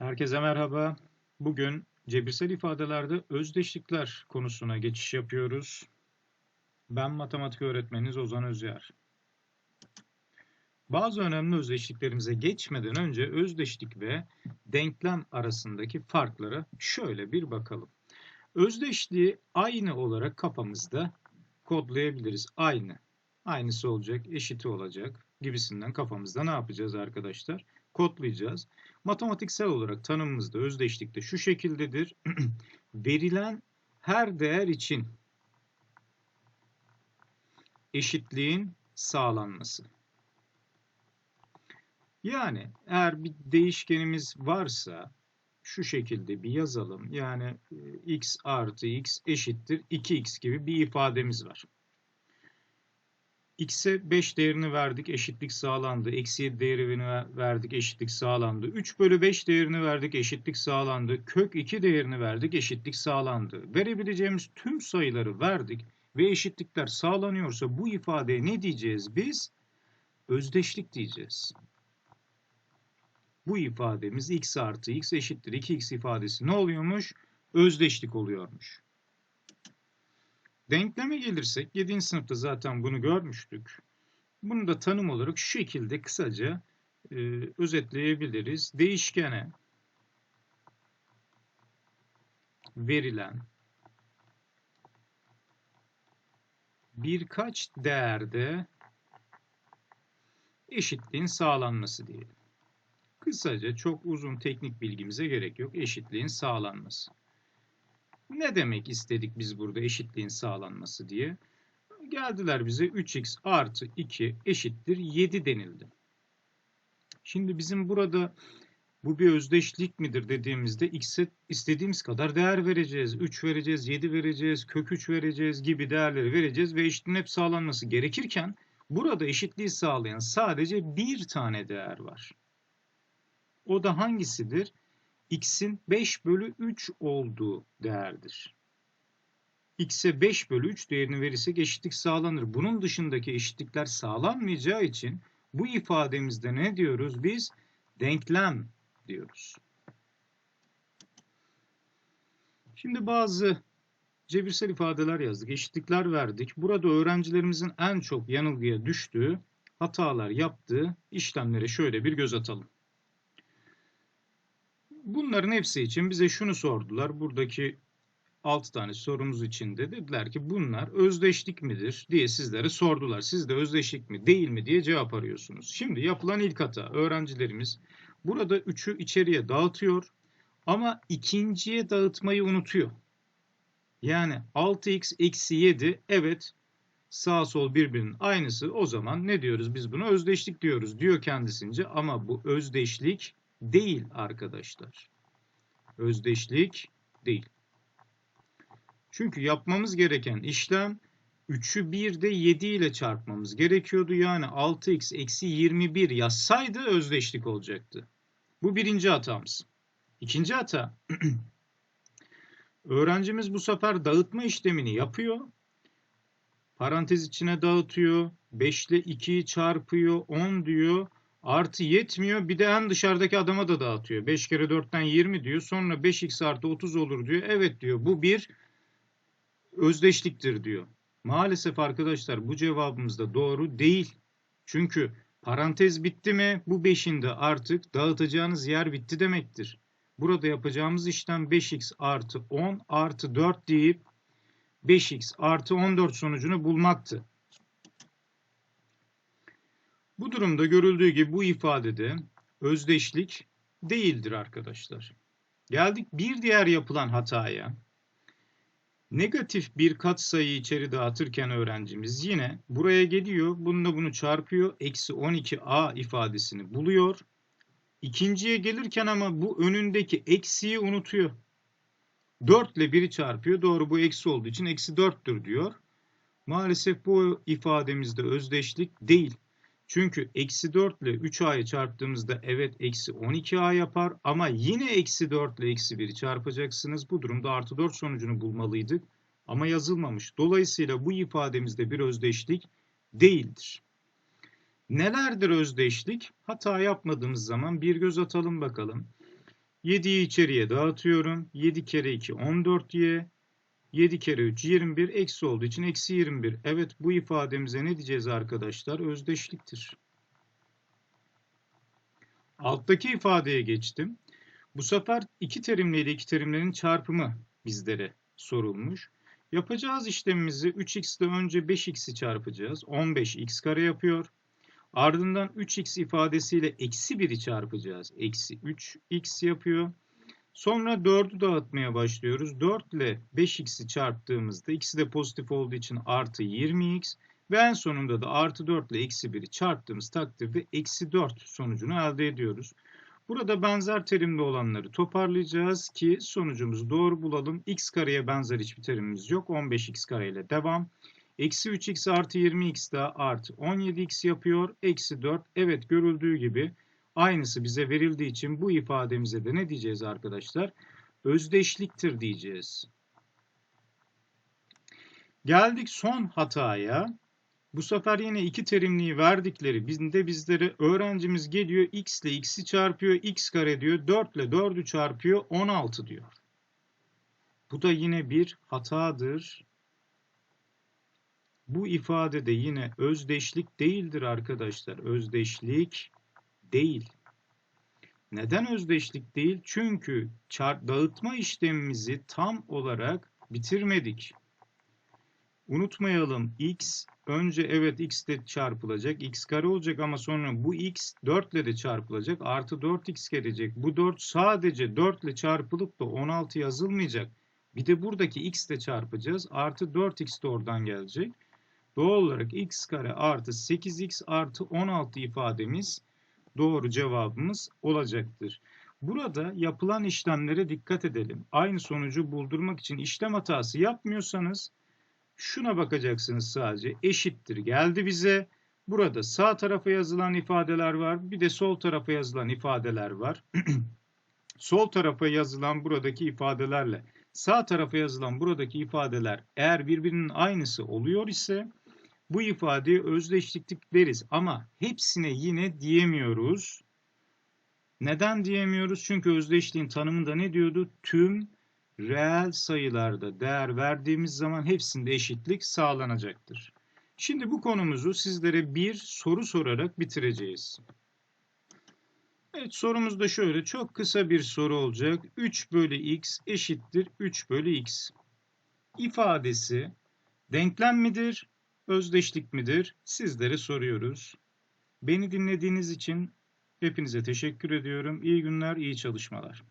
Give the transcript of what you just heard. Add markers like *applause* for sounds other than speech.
Herkese merhaba. Bugün cebirsel ifadelerde özdeşlikler konusuna geçiş yapıyoruz. Ben matematik öğretmeniniz Ozan Özyer. Bazı önemli özdeşliklerimize geçmeden önce özdeşlik ve denklem arasındaki farklara şöyle bir bakalım. Özdeşliği aynı olarak kafamızda kodlayabiliriz. Aynı. Aynısı olacak, eşiti olacak gibisinden kafamızda ne yapacağız arkadaşlar? Kodlayacağız. Matematiksel olarak tanımımızda özdeşlikte şu şekildedir. *clears throat* Verilen her değer için eşitliğin sağlanması. Yani eğer bir değişkenimiz varsa şu şekilde bir yazalım. Yani e, x artı x eşittir 2x gibi bir ifademiz var. X'e 5 değerini verdik, eşitlik sağlandı. Eksi 7 değerini verdik, eşitlik sağlandı. 3 bölü 5 değerini verdik, eşitlik sağlandı. Kök 2 değerini verdik, eşitlik sağlandı. Verebileceğimiz tüm sayıları verdik ve eşitlikler sağlanıyorsa bu ifadeye ne diyeceğiz biz? Özdeşlik diyeceğiz. Bu ifademiz x artı x eşittir 2x ifadesi ne oluyormuş? Özdeşlik oluyormuş. Denkleme gelirsek 7. sınıfta zaten bunu görmüştük. Bunu da tanım olarak şu şekilde kısaca e, özetleyebiliriz. Değişkene verilen birkaç değerde eşitliğin sağlanması diyelim. Kısaca çok uzun teknik bilgimize gerek yok. Eşitliğin sağlanması. Ne demek istedik biz burada eşitliğin sağlanması diye? Geldiler bize 3x artı 2 eşittir 7 denildi. Şimdi bizim burada bu bir özdeşlik midir dediğimizde x'e istediğimiz kadar değer vereceğiz. 3 vereceğiz, 7 vereceğiz, kök 3 vereceğiz gibi değerleri vereceğiz ve eşitliğin hep sağlanması gerekirken burada eşitliği sağlayan sadece bir tane değer var. O da hangisidir? X'in 5 bölü 3 olduğu değerdir. x'e 5 bölü 3 değerini verirsek eşitlik sağlanır. Bunun dışındaki eşitlikler sağlanmayacağı için bu ifademizde ne diyoruz biz? Denklem diyoruz. Şimdi bazı cebirsel ifadeler yazdık, eşitlikler verdik. Burada öğrencilerimizin en çok yanılgıya düştüğü, hatalar yaptığı işlemlere şöyle bir göz atalım. Bunların hepsi için bize şunu sordular. Buradaki 6 tane sorumuz için de dediler ki bunlar özdeşlik midir diye sizlere sordular. Siz de özdeşlik mi değil mi diye cevap arıyorsunuz. Şimdi yapılan ilk hata öğrencilerimiz burada 3'ü içeriye dağıtıyor ama ikinciye dağıtmayı unutuyor. Yani 6x eksi 7 evet sağ sol birbirinin aynısı o zaman ne diyoruz biz buna özdeşlik diyoruz diyor kendisince ama bu özdeşlik değil arkadaşlar. Özdeşlik değil. Çünkü yapmamız gereken işlem 3'ü 1 de 7 ile çarpmamız gerekiyordu. Yani 6x eksi 21 yazsaydı özdeşlik olacaktı. Bu birinci hatamız. İkinci hata. *clears throat* Öğrencimiz bu sefer dağıtma işlemini yapıyor. Parantez içine dağıtıyor. 5 ile 2'yi çarpıyor. 10 diyor. Artı yetmiyor. Bir de en dışarıdaki adama da dağıtıyor. 5 kere 4'ten 20 diyor. Sonra 5x artı 30 olur diyor. Evet diyor. Bu bir özdeşliktir diyor. Maalesef arkadaşlar bu cevabımız da doğru değil. Çünkü parantez bitti mi bu 5'in de artık dağıtacağınız yer bitti demektir. Burada yapacağımız işlem 5x artı 10 artı 4 deyip 5x artı 14 sonucunu bulmaktı. Bu durumda görüldüğü gibi bu ifadede özdeşlik değildir arkadaşlar. Geldik bir diğer yapılan hataya. Negatif bir katsayı içeri dağıtırken öğrencimiz yine buraya geliyor. Bununla bunu çarpıyor. Eksi 12a ifadesini buluyor. İkinciye gelirken ama bu önündeki eksiyi unutuyor. 4 ile 1'i çarpıyor. Doğru bu eksi olduğu için eksi 4'tür diyor. Maalesef bu ifademizde özdeşlik değil. Çünkü eksi 4 ile 3a'yı çarptığımızda evet eksi 12a yapar ama yine eksi 4 ile eksi 1'i çarpacaksınız. Bu durumda artı 4 sonucunu bulmalıydık ama yazılmamış. Dolayısıyla bu ifademizde bir özdeşlik değildir. Nelerdir özdeşlik? Hata yapmadığımız zaman bir göz atalım bakalım. 7'yi içeriye dağıtıyorum. 7 kere 2 14y. 7 kere 3 21 eksi olduğu için eksi 21. Evet bu ifademize ne diyeceğiz arkadaşlar? Özdeşliktir. Alttaki ifadeye geçtim. Bu sefer iki terimle iki terimlerin çarpımı bizlere sorulmuş. Yapacağız işlemimizi 3x ile önce 5x'i çarpacağız. 15x kare yapıyor. Ardından 3x ifadesiyle eksi 1'i çarpacağız. Eksi 3x yapıyor. Sonra 4'ü dağıtmaya başlıyoruz. 4 ile 5x'i çarptığımızda ikisi de pozitif olduğu için artı 20x ve en sonunda da artı 4 ile eksi 1'i çarptığımız takdirde eksi 4 sonucunu elde ediyoruz. Burada benzer terimli olanları toparlayacağız ki sonucumuzu doğru bulalım. x kareye benzer hiçbir terimimiz yok. 15x kareyle devam. Eksi 3x artı 20x daha artı 17x yapıyor. Eksi 4. Evet görüldüğü gibi aynısı bize verildiği için bu ifademize de ne diyeceğiz arkadaşlar? Özdeşliktir diyeceğiz. Geldik son hataya. Bu sefer yine iki terimliği verdikleri bizde bizlere öğrencimiz geliyor x ile x'i çarpıyor x kare diyor 4 ile 4'ü çarpıyor 16 diyor. Bu da yine bir hatadır. Bu ifade de yine özdeşlik değildir arkadaşlar. Özdeşlik değil. Neden özdeşlik değil? Çünkü dağıtma işlemimizi tam olarak bitirmedik. Unutmayalım x önce evet x ile çarpılacak. x kare olacak ama sonra bu x 4 ile de çarpılacak. Artı 4x gelecek. Bu 4 sadece 4 ile çarpılıp da 16 yazılmayacak. Bir de buradaki x ile çarpacağız. Artı 4x de oradan gelecek. Doğal olarak x kare artı 8x artı 16 ifademiz doğru cevabımız olacaktır. Burada yapılan işlemlere dikkat edelim. Aynı sonucu buldurmak için işlem hatası yapmıyorsanız şuna bakacaksınız sadece. Eşittir geldi bize. Burada sağ tarafa yazılan ifadeler var. Bir de sol tarafa yazılan ifadeler var. *clears throat* sol tarafa yazılan buradaki ifadelerle sağ tarafa yazılan buradaki ifadeler eğer birbirinin aynısı oluyor ise bu ifadeye özdeşliklik deriz ama hepsine yine diyemiyoruz. Neden diyemiyoruz? Çünkü özdeşliğin tanımında ne diyordu? Tüm reel sayılarda değer verdiğimiz zaman hepsinde eşitlik sağlanacaktır. Şimdi bu konumuzu sizlere bir soru sorarak bitireceğiz. Evet sorumuz da şöyle çok kısa bir soru olacak. 3 bölü x eşittir 3 bölü x. İfadesi denklem midir, özdeşlik midir? Sizlere soruyoruz. Beni dinlediğiniz için hepinize teşekkür ediyorum. İyi günler, iyi çalışmalar.